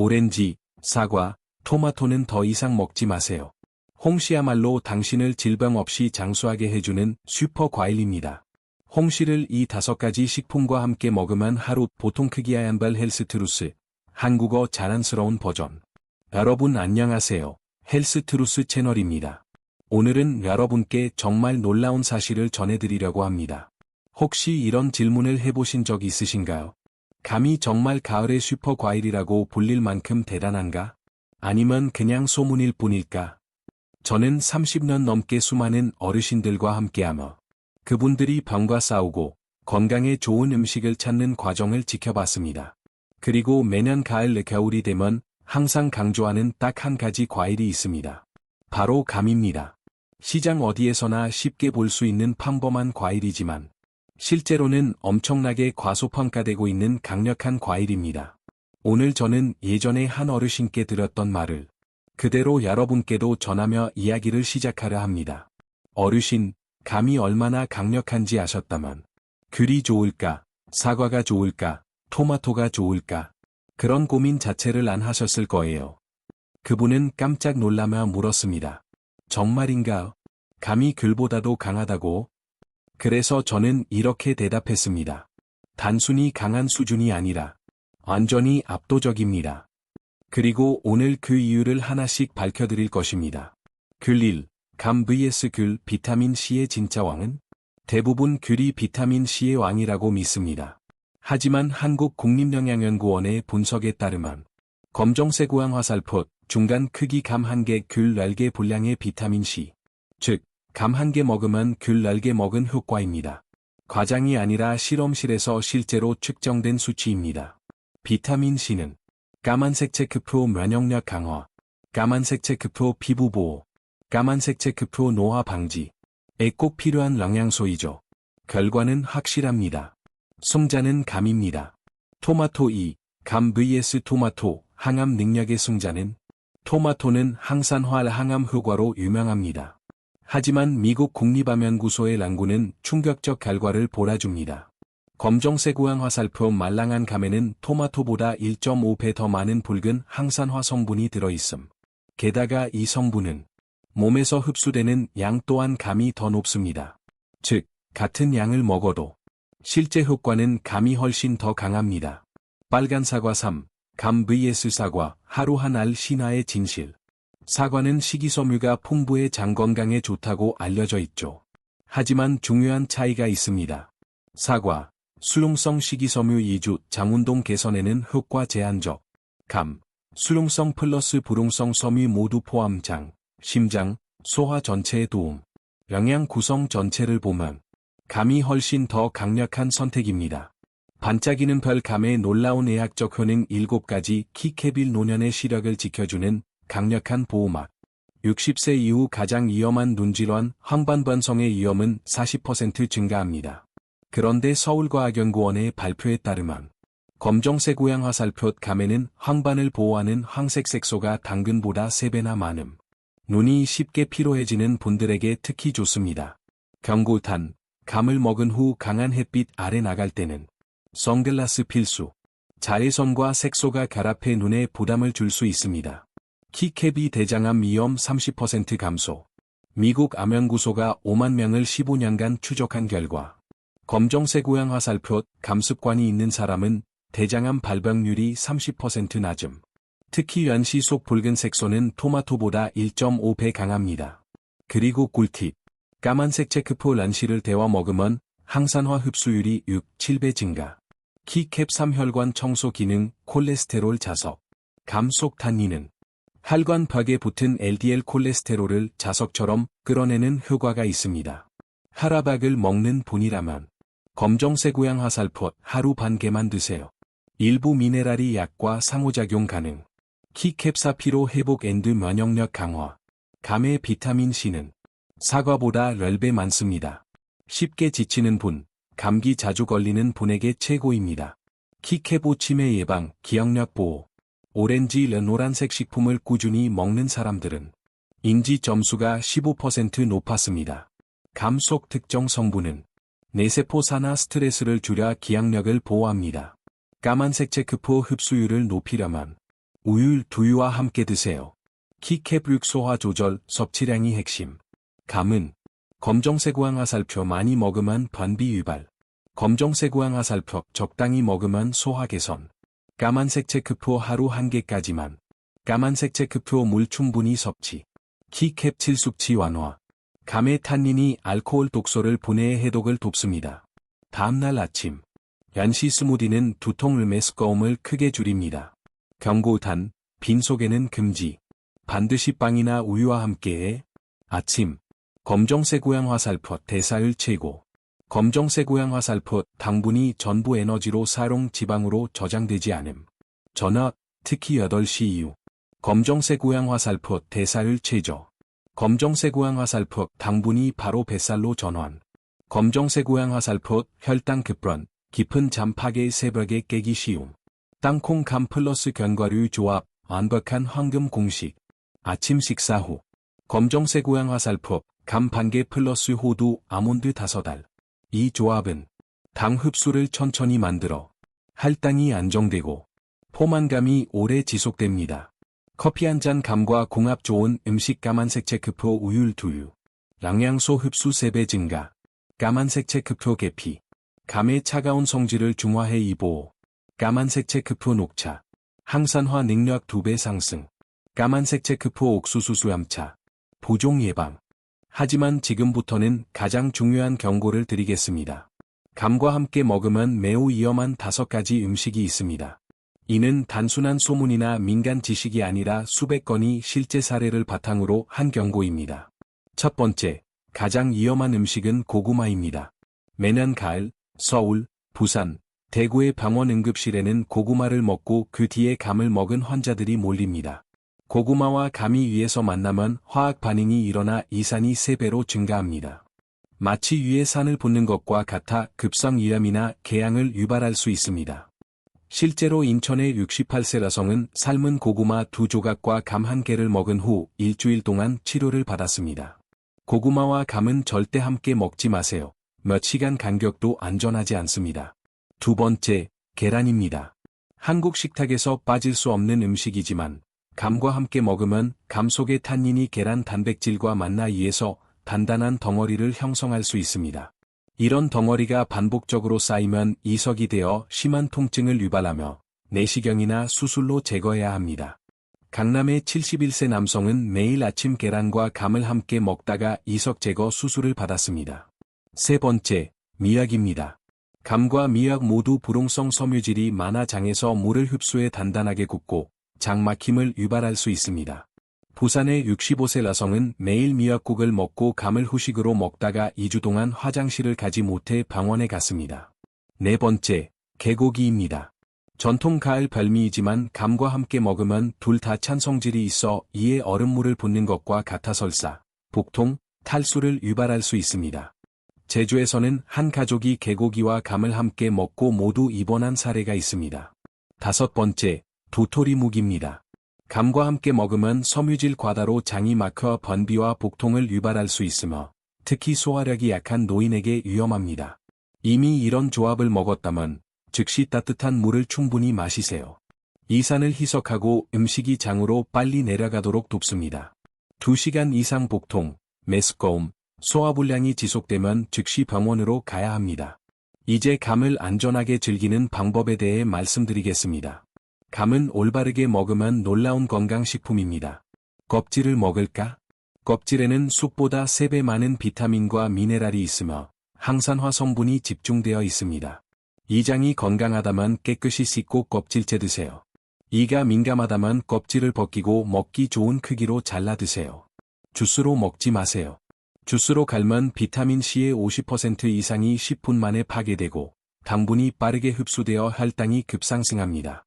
오렌지, 사과, 토마토는 더 이상 먹지 마세요. 홍시야말로 당신을 질병 없이 장수하게 해주는 슈퍼 과일입니다. 홍시를 이 다섯 가지 식품과 함께 먹으면 하루 보통 크기의 한발 헬스트루스, 한국어 자랑스러운 버전. 여러분 안녕하세요. 헬스트루스 채널입니다. 오늘은 여러분께 정말 놀라운 사실을 전해드리려고 합니다. 혹시 이런 질문을 해보신 적 있으신가요? 감이 정말 가을의 슈퍼 과일이라고 불릴 만큼 대단한가? 아니면 그냥 소문일 뿐일까? 저는 30년 넘게 수많은 어르신들과 함께하며 그분들이 병과 싸우고 건강에 좋은 음식을 찾는 과정을 지켜봤습니다. 그리고 매년 가을 겨울이 되면 항상 강조하는 딱 한 가지 과일이 있습니다. 바로 감입니다. 시장 어디에서나 쉽게 볼 수 있는 평범한 과일이지만 실제로는 엄청나게 과소평가되고 있는 강력한 과일입니다. 오늘 저는 예전에 한 어르신께 들었던 말을 그대로 여러분께도 전하며 이야기를 시작하려 합니다. 어르신, 감이 얼마나 강력한지 아셨다면 귤이 좋을까, 사과가 좋을까, 토마토가 좋을까 그런 고민 자체를 안 하셨을 거예요. 그분은 깜짝 놀라며 물었습니다. 정말인가? 감이 귤보다도 강하다고? 그래서 저는 이렇게 대답했습니다. 단순히 강한 수준이 아니라 완전히 압도적입니다. 그리고 오늘 그 이유를 하나씩 밝혀드릴 것입니다. 귤 1, 감 vs 귤 비타민 C의 진짜 왕은? 대부분 귤이 비타민 C의 왕이라고 믿습니다. 하지만 한국국립영양연구원의 분석에 따르면 검정색 우황 화살폿, 중간 크기 감 한 개 귤 날개 분량의 비타민 C, 즉, 감 한 개 먹으면 귤 날개 먹은 효과입니다. 과장이 아니라 실험실에서 실제로 측정된 수치입니다. 비타민 C는 까만색 체크프로 면역력 강화, 까만색 체크프로 피부 보호, 까만색 체크프로 노화 방지 에 꼭 필요한 영양소이죠. 결과는 확실합니다. 승자는 감입니다. 토마토 2, 감 vs 토마토, 항암 능력의 승자는 토마토는 항산화 항암 효과로 유명합니다. 하지만 미국 국립암연구소의 연구는 충격적 결과를 보라줍니다. 검정색 우황 화살표 말랑한 감에는 토마토보다 1.5배 더 많은 붉은 항산화 성분이 들어있음. 게다가 이 성분은 몸에서 흡수되는 양 또한 감이 더 높습니다. 즉, 같은 양을 먹어도 실제 효과는 감이 훨씬 더 강합니다. 빨간 사과 3, 감 vs 사과, 하루 한 알 신화의 진실. 사과는 식이섬유가 풍부해 장 건강에 좋다고 알려져 있죠. 하지만 중요한 차이가 있습니다. 사과, 수용성 식이섬유 2주 장운동 개선에는 효과 제한적. 감, 수용성 플러스 불용성 섬유 모두 포함 장, 심장, 소화 전체에 도움. 영양 구성 전체를 보면 감이 훨씬 더 강력한 선택입니다. 반짝이는 별 감의 놀라운 의학적 효능 7가지 키케빌 노년의 시력을 지켜주는 강력한 보호막. 60세 이후 가장 위험한 눈질환 황반변성의 위험은 40% 증가합니다. 그런데 서울과학연구원의 발표에 따르면 검정색 우양 화살표 감에는 황반을 보호하는 황색 색소가 당근보다 3배나 많음. 눈이 쉽게 피로해지는 분들에게 특히 좋습니다. 경고탄, 감을 먹은 후 강한 햇빛 아래 나갈 때는 선글라스 필수. 자외선과 색소가 결합해 눈에 부담을 줄 수 있습니다. 키캡이 대장암 위험 30% 감소. 미국 암연구소가 5만 명을 15년간 추적한 결과 검정색 우양 화살표 감습관이 있는 사람은 대장암 발병률이 30% 낮음. 특히 연시 속 붉은 색 소는 토마토보다 1.5배 강합니다. 그리고 꿀팁. 까만색 체크포 란시를 데워 먹으면 항산화 흡수율이 6, 7배 증가. 키캡3 혈관 청소 기능, 콜레스테롤 자석. 감속 탄닌은 혈관 벽에 붙은 LDL 콜레스테롤을 자석처럼 끌어내는 효과가 있습니다. 하라박을 먹는 분이라면 검정색 우양 화살포 하루 반 개만 드세요. 일부 미네랄이 약과 상호작용 가능. 키캡사 피로 회복 앤드 면역력 강화. 감의 비타민 C는 사과보다 10배 많습니다. 쉽게 지치는 분, 감기 자주 걸리는 분에게 최고입니다. 키케보 치매 예방, 기억력 보호. 오렌지 노란색 식품을 꾸준히 먹는 사람들은 인지 점수가 15% 높았습니다. 감속 특정 성분은 뇌세포 산화 스트레스를 줄여 기억력을 보호합니다. 까만색 체크포 흡수율을 높이려면 우유, 두유와 함께 드세요. 키캡6 소화 조절, 섭취량이 핵심. 감은 검정새구황 화살표 많이 먹으면 변비 유발. 검정새구황 화살표 적당히 먹으면 소화 개선. 까만색 체크표 하루 한 개까지만. 까만색 체크표 물 충분히 섭취. 키캡 7숙취 완화. 감의 탄닌이 알코올 독소를 분해해 해독을 돕습니다. 다음날 아침. 연시 스무디는 두통 메스꺼움을 크게 줄입니다. 경고단, 빈속에는 금지. 반드시 빵이나 우유와 함께해. 아침. 검정색 고양 화살표 대사율 최고. 검정색 고양 화살표 당분이 전부 에너지로 사용 지방으로 저장되지 않음. 저녁, 특히 8시 이후. 검정색 고양 화살표 대사율 최저. 검정색 고양 화살표 당분이 바로 뱃살로 전환. 검정색 고양 화살표 혈당 급변, 깊은 잠 파괴 새벽에 깨기 쉬움. 땅콩 감 플러스 견과류 조합, 완벽한 황금 공식. 아침 식사 후. 검정색 고양 화살표, 감 반개 플러스 호두, 아몬드 다섯 알. 이 조합은 당 흡수를 천천히 만들어 할당이 안정되고 포만감이 오래 지속됩니다. 커피 한 잔 감과 궁합 좋은 음식 까만색 체크표 우율 두유. 영양소 흡수 3배 증가. 까만색 체크표 계피. 감의 차가운 성질을 중화해 이보호. 까만색 체크표 녹차. 항산화 능력 2배 상승. 까만색 체크표 옥수수 수염차. 부종 예방. 하지만 지금부터는 가장 중요한 경고를 드리겠습니다. 감과 함께 먹으면 매우 위험한 다섯 가지 음식이 있습니다. 이는 단순한 소문이나 민간 지식이 아니라 수백 건의 실제 사례를 바탕으로 한 경고입니다. 첫 번째, 가장 위험한 음식은 고구마입니다. 매년 가을, 서울, 부산, 대구의 병원 응급실에는 고구마를 먹고 그 뒤에 감을 먹은 환자들이 몰립니다. 고구마와 감이 위에서 만나면 화학 반응이 일어나 이산이 3배로 증가합니다. 마치 위에 산을 붓는 것과 같아 급성 이염이나 궤양을 유발할 수 있습니다. 실제로 인천의 68세 여성은 삶은 고구마 두 조각과 감 한 개를 먹은 후 일주일 동안 치료를 받았습니다. 고구마와 감은 절대 함께 먹지 마세요. 몇 시간 간격도 안전하지 않습니다. 두 번째, 계란입니다. 한국 식탁에서 빠질 수 없는 음식이지만 감과 함께 먹으면 감 속의 탄닌이 계란 단백질과 만나 이에서 단단한 덩어리를 형성할 수 있습니다. 이런 덩어리가 반복적으로 쌓이면 이석이 되어 심한 통증을 유발하며 내시경이나 수술로 제거해야 합니다. 강남의 71세 남성은 매일 아침 계란과 감을 함께 먹다가 이석 제거 수술을 받았습니다. 세 번째, 미약입니다. 감과 미약 모두 불용성 섬유질이 많아 장에서 물을 흡수해 단단하게 굳고 장 막힘을 유발할 수 있습니다. 부산의 65세 여성은 매일 미역국을 먹고 감을 후식으로 먹다가 2주 동안 화장실을 가지 못해 병원에 갔습니다. 네 번째, 개고기입니다. 전통 가을 별미이지만 감과 함께 먹으면 둘 다 찬 성질이 있어 이에 얼음물을 붓는 것과 같아 설사, 복통, 탈수를 유발할 수 있습니다. 제주에서는 한 가족이 개고기와 감을 함께 먹고 모두 입원한 사례가 있습니다. 다섯 번째, 도토리묵입니다. 감과 함께 먹으면 섬유질 과다로 장이 막혀 번비와 복통을 유발할 수 있으며 특히 소화력이 약한 노인에게 위험합니다. 이미 이런 조합을 먹었다면 즉시 따뜻한 물을 충분히 마시세요. 이산을 희석하고 음식이 장으로 빨리 내려가도록 돕습니다. 2시간 이상 복통, 메스꺼움, 소화불량이 지속되면 즉시 병원으로 가야 합니다. 이제 감을 안전하게 즐기는 방법에 대해 말씀드리겠습니다. 감은 올바르게 먹으면 놀라운 건강식품입니다. 껍질을 먹을까? 껍질에는 쑥보다 3배 많은 비타민과 미네랄이 있으며 항산화 성분이 집중되어 있습니다. 이장이 건강하다면 깨끗이 씻고 껍질째 드세요. 이가 민감하다면 껍질을 벗기고 먹기 좋은 크기로 잘라 드세요. 주스로 먹지 마세요. 주스로 갈면 비타민C의 50% 이상이 10분 만에 파괴되고 당분이 빠르게 흡수되어 혈당이 급상승합니다.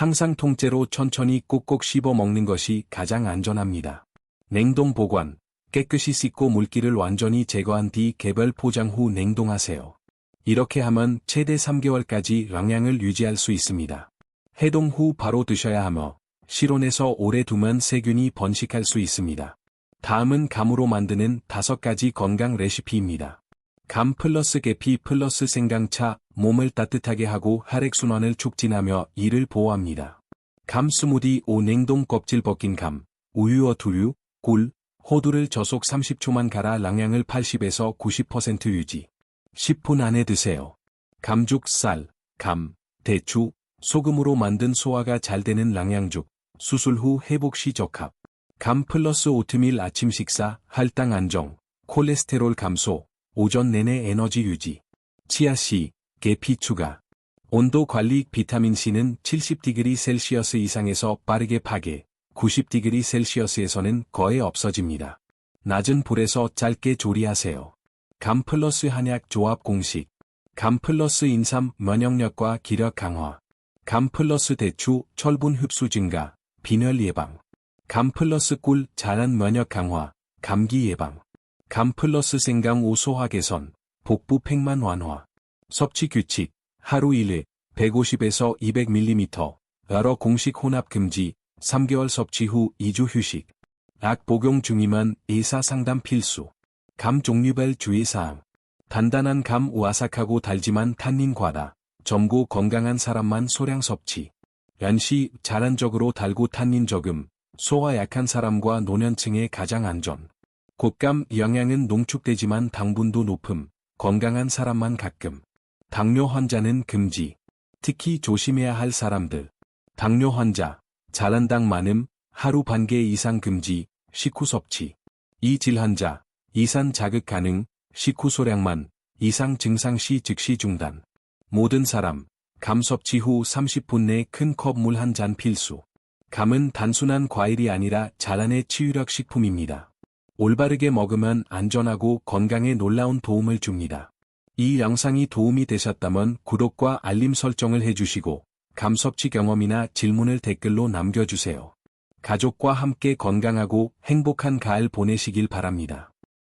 항상 통째로 천천히 꼭꼭 씹어 먹는 것이 가장 안전합니다. 냉동 보관, 깨끗이 씻고 물기를 완전히 제거한 뒤 개별 포장 후 냉동하세요. 이렇게 하면 최대 3개월까지 영양을 유지할 수 있습니다. 해동 후 바로 드셔야 하며 실온에서 오래 두면 세균이 번식할 수 있습니다. 다음은 감으로 만드는 다섯 가지 건강 레시피입니다. 감 플러스 계피 플러스 생강차, 몸을 따뜻하게 하고 혈액순환을 촉진하며 이를 보호합니다. 감 스무디 5 냉동 껍질 벗긴 감, 우유와 두유, 꿀, 호두를 저속 30초만 갈아 랑량을 80에서 90% 유지. 10분 안에 드세요. 감죽, 쌀, 감, 대추, 소금으로 만든 소화가 잘 되는 랑양죽, 수술 후 회복 시 적합. 감 플러스 오트밀 아침 식사, 할당 안정, 콜레스테롤 감소, 오전 내내 에너지 유지. 치아씨, 계피 추가. 온도 관리 비타민C는 70디그리 셀시어스 이상에서 빠르게 파괴, 90디그리 셀시어스에서는 거의 없어집니다. 낮은 불에서 짧게 조리하세요. 감 플러스 한약 조합 공식. 감 플러스 인삼 면역력과 기력 강화. 감 플러스 대추 철분 흡수 증가, 빈혈 예방. 감 플러스 꿀 자란 면역 강화, 감기 예방. 감 플러스 생강 오 소화 개선, 복부 팽만 완화. 섭취 규칙, 하루 1회, 150에서 200ml, 여러 공식 혼합 금지, 3개월 섭취 후 2주 휴식. 약 복용 중이면 의사 상담 필수. 감 종류별 주의사항. 단단한 감 우아삭하고 달지만 탄닌 과다. 젊고 건강한 사람만 소량 섭취. 연시 자란적으로 달고 탄닌 적음. 소화 약한 사람과 노년층에 가장 안전. 곶감 영양은 농축되지만 당분도 높음. 건강한 사람만 가끔. 당뇨 환자는 금지. 특히 조심해야 할 사람들. 당뇨 환자, 자란당 많음, 하루 반 개 이상 금지, 식후 섭취. 이 질 환자, 이산 자극 가능, 식후 소량만, 이상 증상 시 즉시 중단. 모든 사람, 감 섭취 후 30분 내 큰 컵 물 한 잔 필수. 감은 단순한 과일이 아니라 자란의 치유력 식품입니다. 올바르게 먹으면 안전하고 건강에 놀라운 도움을 줍니다. 이 영상이 도움이 되셨다면 구독과 알림 설정을 해주시고 감 섭취 경험이나 질문을 댓글로 남겨주세요. 가족과 함께 건강하고 행복한 가을 보내시길 바랍니다.